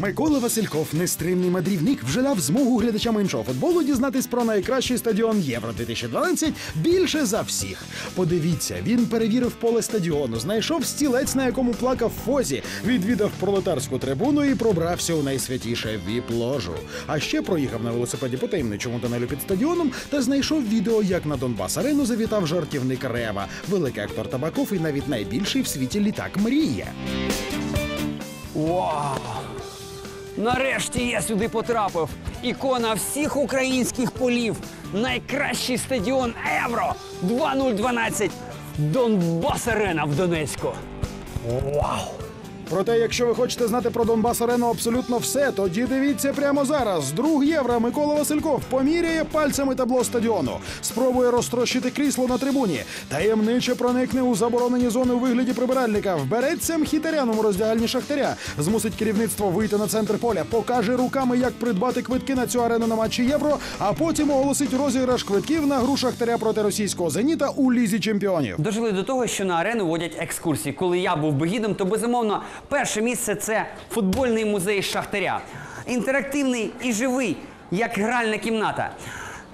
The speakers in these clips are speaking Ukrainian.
Микола Васильков, нестримний мандрівник, вже змогу глядачам іншого футболу дізнатись про найкращий стадіон Євро 2012 більше за всіх. Подивіться, він перевірив поле стадіону, знайшов стілець, на якому плакав Фозі, відвідав пролетарську трибуну і пробрався у найсвятіше віп-ложу. А ще проїхав на велосипеді по таємничому тунелю під стадіоном та знайшов відео, як на Донбас Арену завітав жартівник Рева, великий актор Табаков і навіть найбільший в світі літак Мрія. Вау! Нарешті я сюди потрапив. Ікона всіх українських полів. Найкращий стадіон Євро 2012 Донбас Арена в Донецьку. Вау! Проте, якщо ви хочете знати про Донбас Арену абсолютно все, тоді дивіться прямо зараз. Друг євро Микола Васильков поміряє пальцями табло стадіону, спробує розтрощити крісло на трибуні, таємниче проникне у заборонені зони у вигляді прибиральника, вбереться мхітаряном у роздягальні шахтаря, змусить керівництво вийти на центр поля, покаже руками, як придбати квитки на цю арену на матчі євро, а потім оголосить розіграш квитків на гру шахтаря проти російського зеніта у лізі чемпіонів. Дожили до того, що на арену водять екскурсії. Коли я був би гідом, то безумовно перше місце це футбольний музей Шахтаря. Інтерактивний і живий, як гральна кімната.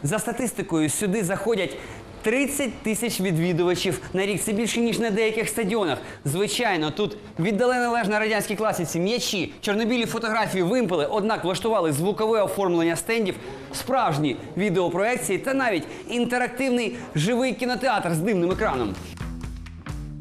За статистикою, сюди заходять 30 тисяч відвідувачів на рік. Це більше ніж на деяких стадіонах. Звичайно, тут віддали належне радянській класиці м'ячі, чорнобілі фотографії вимпели, однак влаштували звукове оформлення стендів, справжні відеопроекції та навіть інтерактивний живий кінотеатр з димним екраном.